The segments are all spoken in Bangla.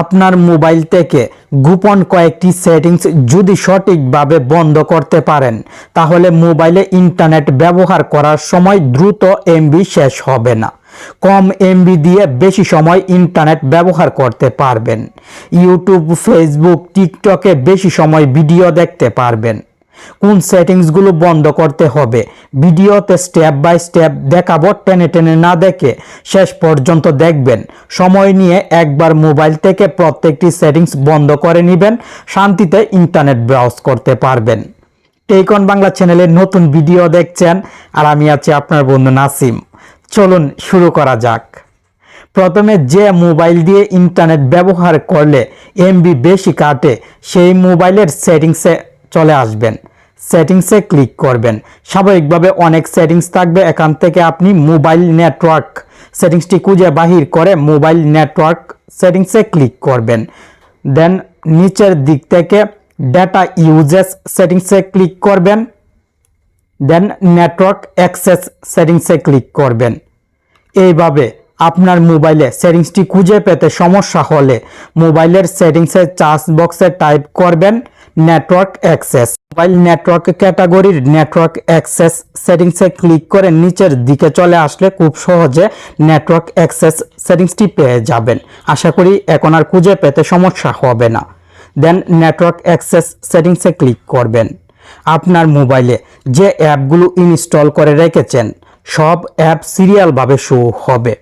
আপনার মোবাইল থেকে গোপন কয়েকটি সেটিংস যদি সঠিকভাবে বন্ধ করতে পারেন, তাহলে মোবাইলে ইন্টারনেট ব্যবহার করার সময় দ্রুত এমবি শেষ হবে না। কম এমবি দিয়ে বেশি সময় ইন্টারনেট ব্যবহার করতে পারবেন। ইউটিউব, ফেসবুক, টিকটকে বেশি সময় ভিডিও দেখতে পারবেন। কোন সেটিংসগুলো বন্ধ করতে হবে? ভিডিওতে স্টেপ বাই স্টেপ দেখাবো, টেনে টেনে না দেখে শেষ পর্যন্ত দেখবেন। সময় নিয়ে একবার মোবাইল থেকে প্রত্যেকটি সেটিংস বন্ধ করে নেবেন, শান্তিতে ইন্টারনেট ব্রাউজ করতে পারবেন। টেকন বাংলা চ্যানেলে নতুন ভিডিও দেখছেন, আর আমি আছি আপনার বন্ধু নাসিম। চলুন শুরু করা যাক। প্রথমে যে মোবাইল দিয়ে ইন্টারনেট ব্যবহার করলে এমবি বেশি কাটে, সেই মোবাইলের সেটিংসে চলে আসবেন। সেটিংসে ক্লিক করবেন। স্বাভাবিকভাবে অনেক সেটিংস থাকবে। এখান থেকে আপনি মোবাইল নেটওয়ার্ক সেটিংসটি খুঁজে বাহির করে মোবাইল নেটওয়ার্ক সেটিংসে ক্লিক করবেন। দেন নিচের দিক থেকে ডাটা ইউজেস সেটিংসে ক্লিক করবেন। দেন নেটওয়ার্ক অ্যাক্সেস সেটিংসে ক্লিক করবেন। এইভাবে আপনার মোবাইলে সেটিংসটি খুঁজে পেতে সমস্যা হলে মোবাইলের সেটিংসের চার্জ বক্সে টাইপ করবেন। নেটওয়ার্ক অ্যাক্সেস মোবাইল নেটওয়ার্ক ক্যাটাগরির নেটওয়ার্ক অ্যাক্সেস সেটিংসে ক্লিক করে নিচের দিকে চলে আসলে খুব সহজে নেটওয়ার্ক অ্যাক্সেস সেটিংসটি পেয়ে যাবেন। আশা করি এখন আর খুঁজে পেতে সমস্যা হবে না। দেন নেটওয়ার্ক অ্যাক্সেস সেটিংসে ক্লিক করবেন। আপনার মোবাইলে যে অ্যাপগুলো ইনস্টল করে রেখেছেন, সব অ্যাপ সিরিয়ালভাবে শো হবে।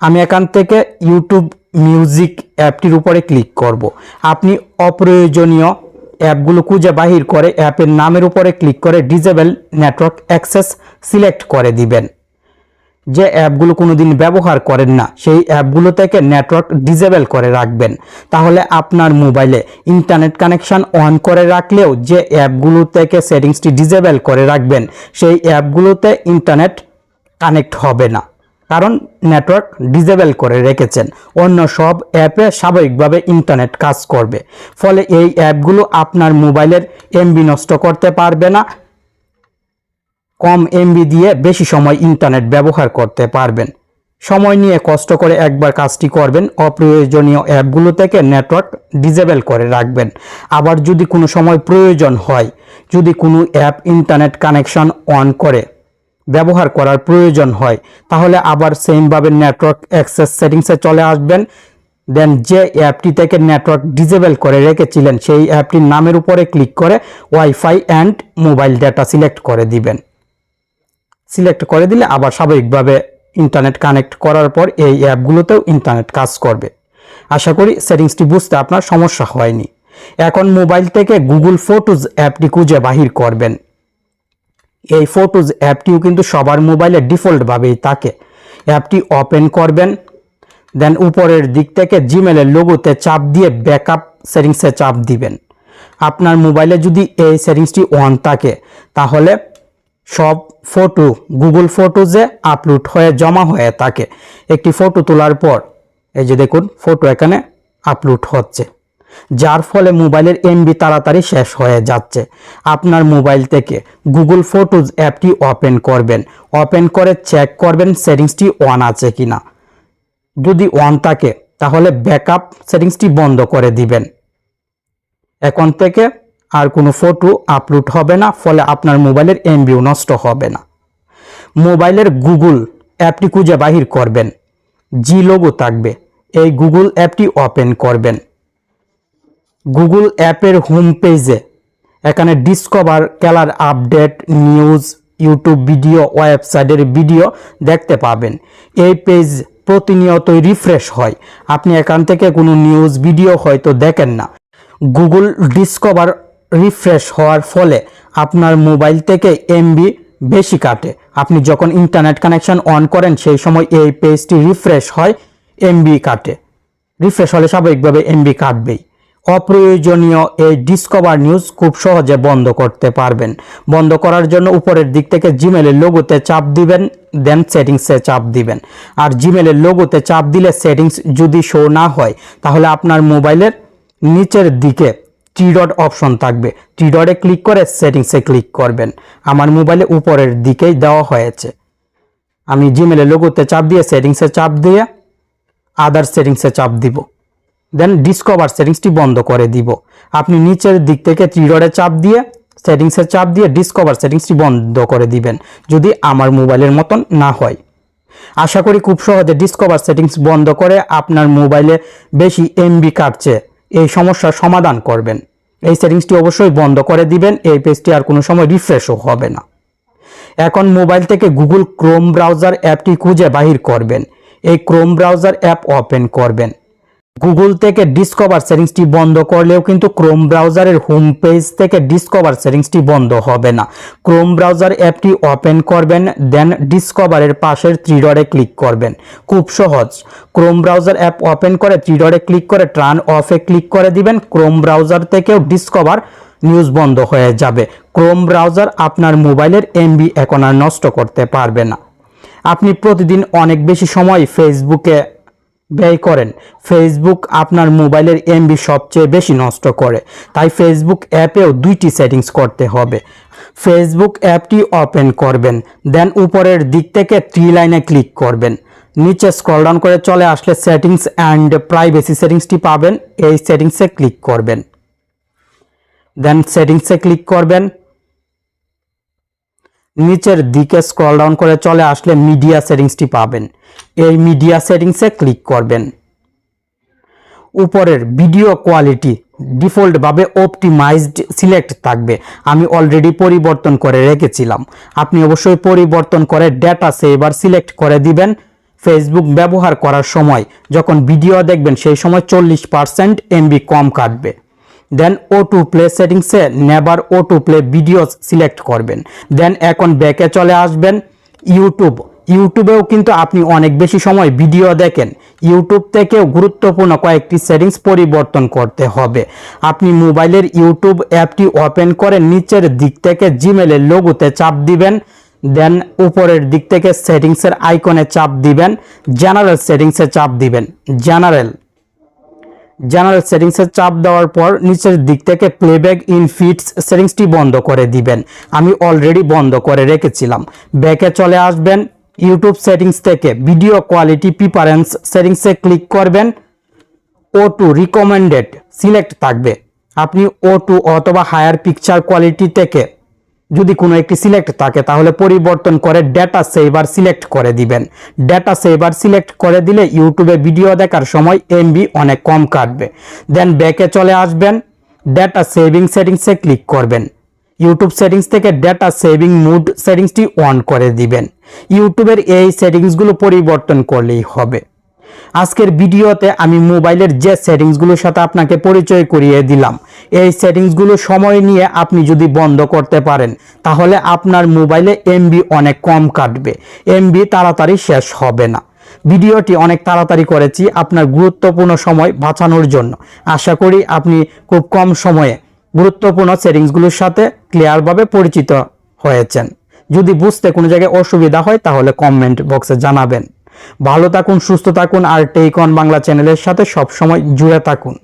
আমি এখান থেকে ইউটিউব মিউজিক অ্যাপটির উপরে ক্লিক করব। আপনি অপ্রয়োজনীয় অ্যাপগুলো খুঁজে বাহির করে অ্যাপের নামের উপরে ক্লিক করে ডিজেবল নেটওয়ার্ক অ্যাক্সেস সিলেক্ট করে দিবেন। যে অ্যাপগুলো কোনোদিন ব্যবহার করেন না, সেই অ্যাপগুলো থেকে নেটওয়ার্ক ডিজেবল করে রাখবেন। তাহলে আপনার মোবাইলে ইন্টারনেট কানেকশন অন করে রাখলেও যে অ্যাপগুলো থেকে সেটিংসটি ডিজেবল করে রাখবেন, সেই অ্যাপগুলোতে ইন্টারনেট কানেক্ট হবে না। কারণ নেটওয়ার্ক ডিজেবল করে রেখেছেন। অন্য সব অ্যাপে স্বাভাবিকভাবে ইন্টারনেট কাজ করবে। ফলে এই অ্যাপগুলো আপনার মোবাইলের এমবি নষ্ট করতে পারবে না। কম এমবি দিয়ে বেশি সময় ইন্টারনেট ব্যবহার করতে পারবেন। সময় নিয়ে কষ্ট করে একবার কাজটি করবেন। অপ্রয়োজনীয় অ্যাপগুলো থেকে নেটওয়ার্ক ডিজেবল করে রাখবেন। আবার যদি কোনো সময় প্রয়োজন হয়, যদি কোনো অ্যাপ ইন্টারনেট কানেকশন অন করে ব্যবহার করার প্রয়োজন হয়। তাহলে আবার সেমভাবে নেটওয়ার্ক অ্যাক্সেস সেটিংসে চলে আসবেন। দেন যে অ্যাপটি থেকে নেটওয়ার্ক ডিজেবল করে রেখেছিলেন, সেই অ্যাপটির নামের উপরে ক্লিক করে wifi and mobile data select করে দিবেন। সিলেক্ট করে দিলে আবার স্বাভাবিকভাবে ইন্টারনেট কানেক্ট করার পর এই অ্যাপগুলোতেও ইন্টারনেট কাজ করবে। আশা করি সেটিংসটি বুঝতে আপনার সমস্যা হয়নি। এখন মোবাইল থেকে গুগল ফটোজ অ্যাপটি খুঁজে বাহির করবেন। এই ফটোজ অ্যাপটিও কিন্তু সবার মোবাইলে ডিফল্টভাবেই থাকে। অ্যাপটি ওপেন করবেন দেন উপরের দিক থেকে জিমেলের লোগোতে চাপ দিয়ে ব্যাকআপ সেটিংসে চাপ দিবেন। আপনার মোবাইলে যদি এই সেটিংসটি অন থাকে, তাহলে সব ফটো গুগল ফটোজে আপলোড হয়ে, জমা হয়ে থাকে। একটি ফটো তোলার পর, এই যে দেখুন ফটো এখানে আপলোড হচ্ছে। যার ফলে মোবাইলের এমবি তাড়াতাড়ি শেষ হয়ে যাচ্ছে। আপনার মোবাইল থেকে গুগল ফটোজ অ্যাপটি ওপেন করবেন। ওপেন করে চেক করবেন সেটিংসটি অন আছে কিনা। যদি অন থাকে, তাহলে ব্যাকআপ সেটিংসটি বন্ধ করে দিবেন। এখন থেকে আর কোনো ফটো আপলোড হবে না, ফলে আপনার মোবাইলের এমবিও নষ্ট হবে না। মোবাইলের গুগল অ্যাপটি খুঁজে বাহির করবেন। জি লোগো থাকবে। এই গুগল অ্যাপটি ওপেন করবেন। গুগল অ্যাপের হোম পেজে এখানে ডিসকভার খেলার আপডেট নিউজ ইউটিউব ভিডিও ওয়েবসাইটের ভিডিও দেখতে পাবেন। এই পেজ প্রতিনিয়তই রিফ্রেশ হয়। আপনি এখান থেকে কোনো নিউজ ভিডিও হয়তো দেখেন না। গুগল ডিসকভার রিফ্রেশ হওয়ার ফলে আপনার মোবাইল থেকে এমবি বেশি কাটে। আপনি যখন ইন্টারনেট কানেকশন অন করেন, সেই সময় এই পেজটি রিফ্রেশ হয় এমবি কাটে। রিফ্রেশ হলে স্বাভাবিকভাবে এমবি কাটবেই। অপ্রয়োজনীয় এই ডিসকভার নিউজ খুব সহজে বন্ধ করতে পারবেন। বন্ধ করার জন্য উপরের দিক থেকে জিমেলের লোগোতে চাপ দিবেন দেন সেটিংসে চাপ দিবেন। আর জিমেলের লোগোতে চাপ দিলে সেটিংস যদি শো না হয়, তাহলে আপনার মোবাইলের নিচের দিকে টি ডট অপশন থাকবে। টি ডটে ক্লিক করে সেটিংসে ক্লিক করবেন। আমার মোবাইলে উপরের দিকেই দেওয়া হয়েছে। আমি জিমেলের লোগোতে চাপ দিয়ে সেটিংসে চাপ দিয়ে আদার সেটিংসে চাপ দিব। দেন ডিসকভার সেটিংসটি বন্ধ করে দিব। আপনি নিচের দিক থেকে ডটে চাপ দিয়ে সেটিংসের চাপ দিয়ে ডিসকভার সেটিংসটি বন্ধ করে দিবেন, যদি আমার মোবাইলের মতন না হয়। আশা করি খুব সহজে ডিসকভার সেটিংস বন্ধ করে আপনার মোবাইলে বেশি এমবি কাটছে, এই সমস্যার সমাধান করবেন। এই সেটিংসটি অবশ্যই বন্ধ করে দিবেন, এই পেজটি আর কোনো সময় রিফ্রেশও হবে না। এখন মোবাইল থেকে গুগল ক্রোম ব্রাউজার অ্যাপটি খুঁজে বাহির করবেন, এই ক্রোম ব্রাউজার অ্যাপ ওপেন করবেন। গুগল থেকে ডিসকভার সেটিংসটি বন্ধ করলেও কিন্তু ক্রোম ব্রাউজারের হোম পেজ থেকে ডিসকভার সেটিংসটি বন্ধ হবে না। ক্রোম ব্রাউজার অ্যাপটি ওপেন করবেন দেন ডিসকভারের পাশের থ্রি ডটে ক্লিক করবেন। খুব সহজ। ক্রোম ব্রাউজার অ্যাপ ওপেন করে থ্রি ডটে ক্লিক করে ট্রান অফে ক্লিক করে দিবেন ক্রোম ব্রাউজার থেকেও ডিসকভার নিউজ বন্ধ হয়ে যাবে। ক্রোম ব্রাউজার আপনার মোবাইলের এমবি এখন আর নষ্ট করতে পারবে না। আপনি প্রতিদিন অনেক বেশি সময় ফেসবুকে ব্যয় করেন। ফেসবুক আপনার মোবাইলের এমবি সবচেয়ে বেশি নষ্ট করে। তাই ফেসবুক অ্যাপেও দুইটি সেটিংস করতে হবে। ফেসবুক অ্যাপটি ওপেন করবেন, দেন উপরের দিক থেকে থ্রি লাইনে ক্লিক করবেন। নিচে স্ক্রল ডাউন করে চলে আসলে সেটিংস অ্যান্ড প্রাইভেসি সেটিংসটি পাবেন, এই সেটিংসে ক্লিক করবেন। দেন সেটিংসে ক্লিক করবেন। নিচের দিকে স্ক্রল ডাউন করে চলে আসলে মিডিয়া সেটিংসটি পাবেন। এই মিডিয়া সেটিংসে ক্লিক করবেন। উপরের ভিডিও কোয়ালিটি ডিফল্টভাবে অপটিমাইজড সিলেক্ট থাকবে। আমি অলরেডি পরিবর্তন করে রেখেছিলাম। আপনি অবশ্যই পরিবর্তন করে ডেটা সেভার সিলেক্ট করে দিবেন ফেসবুক ব্যবহার করার সময়। যখন ভিডিও দেখবেন সেই সময় চল্লিশ পার্সেন্ট এমবি কম কাটবে। দেন ও টু প্লে সেটিংসে never auto play videos select করবেন। দেন এখন ব্যাকে চলে আসবেন ইউটিউব ইউটিউবেও কিন্তু আপনি অনেক বেশি সময় ভিডিও দেখেন। ইউটিউব থেকেও গুরুত্বপূর্ণ কয়েকটি সেটিংস পরিবর্তন করতে হবে। আপনি মোবাইলের ইউটিউব অ্যাপটি ওপেন করে নিচের দিক থেকে জিমেলের লোগোতে চাপ দিবেন। দেন উপরের দিক থেকে সেটিংসের আইকনে চাপ দিবেন। জেনারেল সেটিংসে চাপ দিবেন। জেনারেল জেনারেল সেটিংসে চাপ দেওয়ার পর নিচের দিক থেকে প্লেব্যাক ইন ফিটস সেটিংসটি বন্ধ করে দিবেন। আমি অলরেডি বন্ধ করে রেখেছিলাম। ব্যাকে চলে আসবেন। ইউটিউব সেটিংস থেকে ভিডিও কোয়ালিটি প্রিপারেন্স সেটিংসে ক্লিক করবেন। ও টু রিকমেন্ডেড সিলেক্ট থাকবে। আপনি ও টু অথবা হায়ার পিকচার কোয়ালিটি থেকে যদি কোনো একটি সিলেক্ট থাকে, তাহলে পরিবর্তন করে ডেটা সেভার সিলেক্ট করে দিবেন। ডেটা সেভার সিলেক্ট করে দিলে ইউটিউবে ভিডিও দেখার সময় এমবি অনেক কম কাটবে। দেন ব্যাকে চলে আসবেন ডেটা সেভিং সেটিংসে ক্লিক করবেন। ইউটিউব সেটিংস থেকে ডেটা সেভিং মুড সেটিংসটি অন করে দিবেন। ইউটিউবের এই সেটিংসগুলো পরিবর্তন করলেই হবে। আজকের ভিডিওতে আমি মোবাইলের যে সেটিংসগুলোর সাথে আপনাকে পরিচয় করিয়ে দিলাম। এই সেটিংসগুলো সময় নিয়ে আপনি যদি বন্ধ করতে পারেন, তাহলে আপনার মোবাইলে এমবি অনেক কম কাটবে। এমবি তাড়াতাড়ি শেষ হবে না। ভিডিওটি অনেক তাড়াতাড়ি করেছি আপনার গুরুত্বপূর্ণ সময় বাঁচানোর জন্য। আশা করি আপনি খুব কম সময়ে গুরুত্বপূর্ণ সেটিংসগুলোর সাথে ক্লিয়ারভাবে পরিচিত হয়েছেন। যদি বুঝতে কোনো জায়গায় অসুবিধা হয়, তাহলে কমেন্ট বক্সে জানাবেন। ভালো থাকুন সুস্থ থাকুন আর টেক বাংলা চ্যানেলের সাথে সবসময় জুড়ে থাকুন।